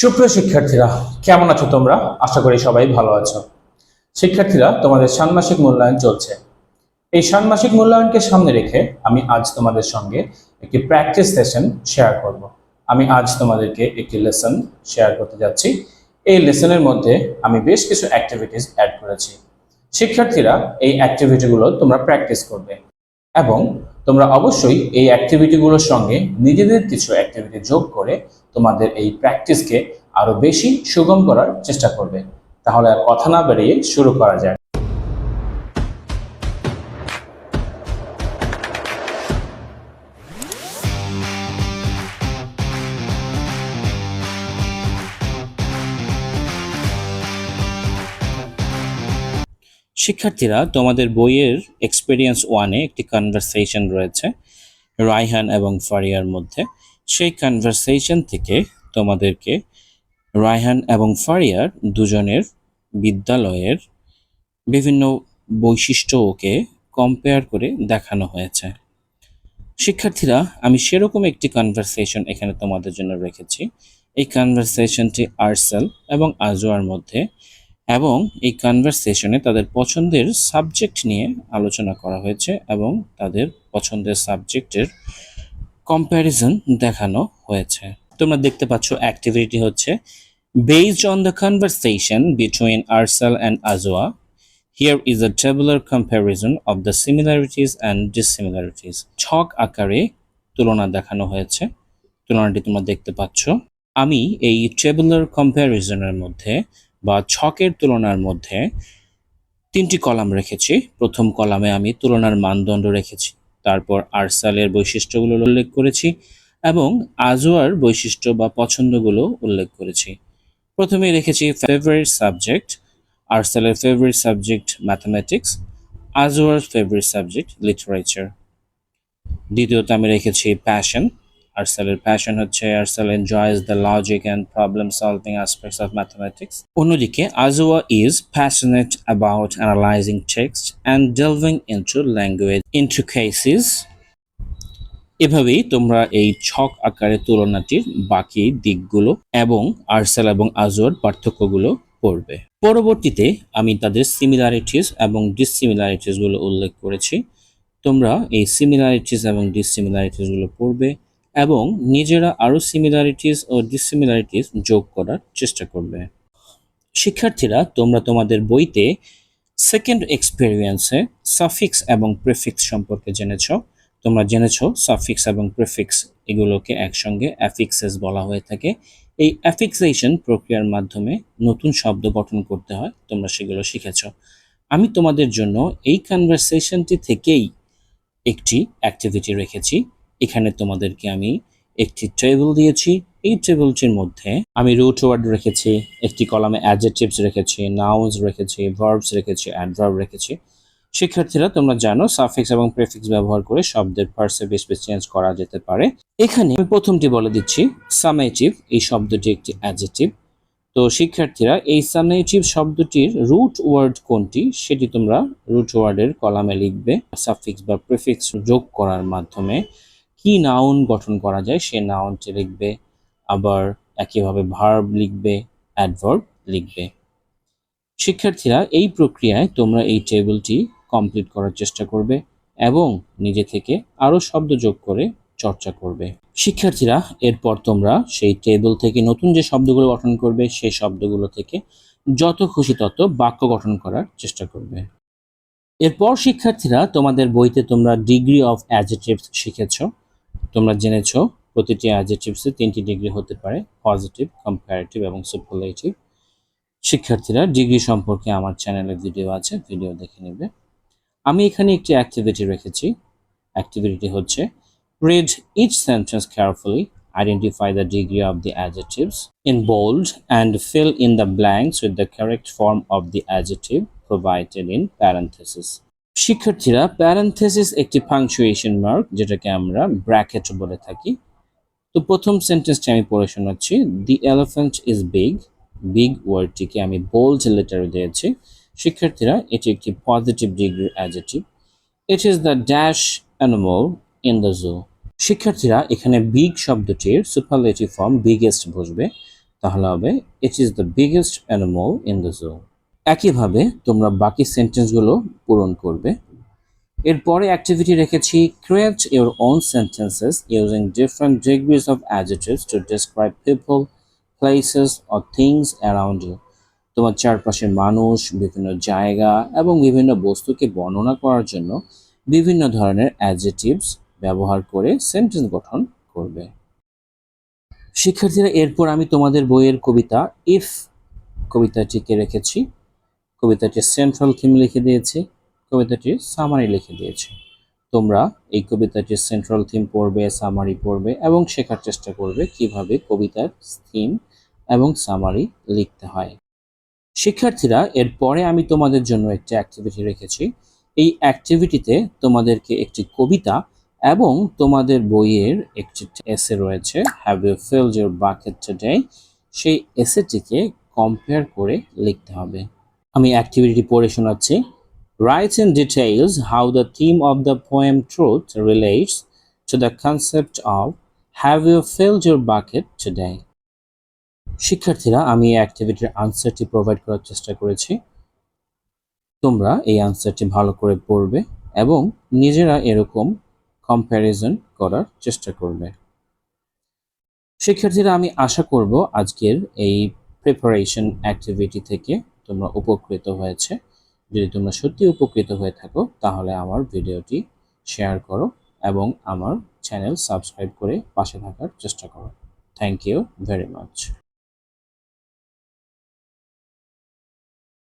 সুপ্রিয় শিক্ষার্থীরা, কেমন আছো তোমরা? আশা করি সবাই ভালো আছো। শিক্ষার্থীরা, তোমাদের ষান্মাসিক মূল্যায়ন চলছে। এই ষান্মাসিক মূল্যায়নকে সামনে রেখে আমি আজ তোমাদের সঙ্গে একটি প্র্যাকটিস সেশন শেয়ার করব। আমি আজ তোমাদেরকে একটি লেসন শেয়ার করতে যাচ্ছি। এই লেসনের মধ্যে আমি বেশ কিছু অ্যাক্টিভিটিস অ্যাড করেছি। শিক্ষার্থীরা, এই অ্যাক্টিভিটিগুলো তোমরা প্র্যাকটিস করবে এবং তোমরা অবশ্যই এই অ্যাক্টিভিটিগুলোর সঙ্গে নিজেদের কিছু অ্যাক্টিভিটি যোগ করে তোমাদের এই প্র্যাকটিসকে আরও বেশি সুগম করার চেষ্টা করবে। তাহলে আর কথা না বেরিয়ে শুরু করা যায় শিক্ষার্থীরা, তোমাদের বইয়ের এক্সপিরিয়েন্স ওয়ানে একটি কনভারসেশন রয়েছে রাইহান এবং ফারিয়ার মধ্যে। সেই কনভারসেশন থেকে তোমাদেরকে রায়হান এবং ফারিয়ার দুজনের বিদ্যালয়ের বিভিন্ন বৈশিষ্ট্যকে কম্পেয়ার করে দেখানো হয়েছে। শিক্ষার্থীরা, আমি সেরকম একটি কনভারসেশন এখানে তোমাদের জন্য রেখেছি। এই কনভারসেশনটি আর্সেল এবং আজোয়ার মধ্যে এবং এই কনভারসেশনে তাদের পছন্দের সাবজেক্ট নিয়ে আলোচনা করা হয়েছে এবং তাদের পছন্দের সাবজেক্টের কম্প্যারিজন দেখানো হয়েছে। তোমরা দেখতে পাচ্ছ অ্যাক্টিভিটি হচ্ছে based on the conversation between Arsal and Azwa here is a tabular comparison of the similarities and dissimilarities ছক আকারে তুলনা দেখানো হয়েছে। তুলনাটি তোমরা দেখতে পাচ্ছ। আমি এই টেবুলার কম্প্যারিজনের মধ্যে বা ছকের তুলনার মধ্যে তিনটি কলাম রেখেছি। প্রথম কলামে আমি তুলনার মানদণ্ড রেখেছি। তারপর আরসালের বৈশিষ্ট্যগুলো উল্লেখ করেছি এবং আজোয়ার বৈশিষ্ট্য বা পছন্দগুলো উল্লেখ করেছি। প্রথমে রেখেছি ফেভারিট সাবজেক্ট আরসালের ফেভারিট সাবজেক্ট ম্যাথামেটিক্স আজোয়ার ফেভারিট সাবজেক্ট লিটারেচার দ্বিতীয়ত আমি রেখেছি প্যাশন আরসালের প্যাশন হচ্ছে Arsal enjoys the logic and problem solving aspects of mathematics অন্যদিকে Azwa is passionate about analysing text and delving into language into cases এভাবেই তোমরা এই ছক আকারে তুলনাটির বাকি দিকগুলো এবং আর্সেল এবং আজোয়ার পার্থক্যগুলো পড়বে। পরবর্তীতে আমি তাদের সিমিলারিটিস এবং ডিসিমিলারিটিসগুলো উল্লেখ করেছি। তোমরা এই সিমিলারিটিস এবং ডিসিমিলারিটিসগুলো পড়বে। এবং নিজেরা আরও সিমিলারিটিস ও ডিসিমিলারিটিস যোগ করার চেষ্টা করবে। শিক্ষার্থীরা, তোমরা তোমাদের বইতে সেকেন্ড এক্সপেরিয়েন্সে সাফিক্স এবং প্রেফিক্স সম্পর্কে জেনেছ। তোমরা জেনেছো সাফিক্স এবং প্রেফিক্স এগুলোকে একসঙ্গে অ্যাফিক্সেস বলা হয়ে থাকে। এই অ্যাফিক্সেশন প্রক্রিয়ার মাধ্যমে নতুন শব্দ গঠন করতে হয়, তোমরা সেগুলো শিখেছো। আমি তোমাদের জন্য এই কনভারসেশনটি থেকেই একটি অ্যাক্টিভিটি রেখেছি। এখানে তোমাদেরকে আমি একটি টেবিল দিয়েছি। এই টেবিলটির মধ্যে আমি রুট ওয়ার্ড রেখেছি, একটি কলামে অ্যাডজেক্টিভস রেখেছি নাউন্স রেখেছি ভার্বস রেখেছি অ্যাডভার্ব রেখেছি। শিক্ষার্থীরা, তোমরা জানো সাফিক্স এবং প্রেফিক্স ব্যবহার করে শব্দের পার্সে বেশ বেশ চেঞ্জ করা যেতে পারে। এখানে আমি প্রথমটি বলে দিচ্ছি সামেটিভ এই শব্দটি একটি অ্যাডজেক্টিভ তো শিক্ষার্থীরা, এই সামেটিভ শব্দটির রুট ওয়ার্ড কোনটি, সেটি তোমরা রুট ওয়ার্ডের কলামে লিখবে সাফিক্স বা প্রেফিক্স যোগ করার মাধ্যমে। কি নাউন গঠন করা যায়, সে নাউনটি লিখবে, আবার একইভাবে ভার্ব লিখবে অ্যাডভার্ব লিখবে। শিক্ষার্থীরা, এই প্রক্রিয়ায় তোমরা এই টেবিলটি কমপ্লিট করার চেষ্টা করবে এবং নিজে থেকে আরও শব্দ যোগ করে চর্চা করবে। শিক্ষার্থীরা, এরপর তোমরা সেই টেবিল থেকে নতুন যে শব্দগুলো গঠন করবে, সেই শব্দগুলো থেকে যত খুশি তত বাক্য গঠন করার চেষ্টা করবে। এরপর শিক্ষার্থীরা, তোমাদের বইতে তোমরা ডিগ্রি অফ অ্যাডজেটিভস শিখেছ। তোমরা জেনেছো, প্রতিটি অ্যাজেটিভসে তিনটি ডিগ্রি হতে পারে পজিটিভ কম্পারেটিভ এবং সুপারলেটিভ শিক্ষার্থীরা ডিগ্রি সম্পর্কে আমার চ্যানেলের ভিডিও আছে ভিডিও দেখে নেবে। আমি এখানে একটি অ্যাক্টিভিটি রেখেছি। অ্যাক্টিভিটি হচ্ছে read each sentence carefully identify the degree of the adjectives in bold and fill in the blanks with the correct form of the adjective provided in parenthesis শিক্ষার্থীরা parenthesis একটি punctuation mark যেটাকে আমরা bracket বলে থাকি। তো প্রথম সেন্টেন্সটি আমি পড়ে শোনাচ্ছি। The elephant is big big ওয়ার্ডটিকে আমি বোল্ড লেটার দিয়েছি। শিক্ষার্থীরা, এটি একটি পজিটিভ ডিগ্রির adjective it is the dash animal in the zoo শিক্ষার্থীরা, এখানে বিগ শব্দটির সুপারলেটিভ ফর্ম বিগেস্ট বসবে। তাহলে হবে it is the biggest animal in the zoo একইভাবে তোমরা বাকি সেন্টেন্সগুলো পূরণ করবে। এরপরে অ্যাক্টিভিটি রেখেছি create your own sentences using different degrees of adjectives to describe people places or things around you তোমার চারপাশে মানুষ, বিভিন্ন জায়গা এবং বিভিন্ন বস্তুকে বর্ণনা করার জন্য বিভিন্ন ধরনের অ্যাডজেটিভস ব্যবহার করে সেন্টেন্স গঠন করবে। শিক্ষার্থীরা, এরপর আমি তোমাদের বইয়ের কবিতা ইফ কবিতাটিকে রেখেছি। কবিতাটির সেন্ট্রাল থিম লিখে দিয়েছি, কবিতাটির সামারি লিখে দিয়েছি। তোমরা এই কবিতাটির সেন্ট্রাল থিম পড়বে সামারি পড়বে এবং শেখার চেষ্টা করবে কীভাবে কবিতার থিম এবং সামারি লিখতে হয়। শিক্ষার্থীরা, এরপরে আমি তোমাদের জন্য একটি অ্যাক্টিভিটি রেখেছি। এই অ্যাক্টিভিটিতে তোমাদেরকে একটি কবিতা এবং তোমাদের বইয়ের একটি এসে রয়েছে have you filled your bucket today সেই এসেটিকে কম্পেয়ার করে লিখতে হবে। আমি অ্যাক্টিভিটি পড়ে শোনাচ্ছি। Writes in details how the theme of the poem truth relates to the concept of have you filled your bucket today শিক্ষার্থীরা, আমি এই অ্যাক্টিভিটির আনসারটি প্রোভাইড করার চেষ্টা করেছি। তোমরা এই আনসারটি ভালো করে পড়বে এবং নিজেরা এরকম কম্প্যারিজন করার চেষ্টা করবে। শিক্ষার্থীরা, আমি আশা করব আজকের এই প্রিপারেশন অ্যাক্টিভিটি থেকে তোমরা উপকৃত হয়েছে। যদি তোমরা সত্যি উপকৃত হয়ে থাকো, তাহলে আমার ভিডিওটি শেয়ার করো এবং আমার চ্যানেল সাবস্ক্রাইব করে পাশে থাকার চেষ্টা করো। Thank you very much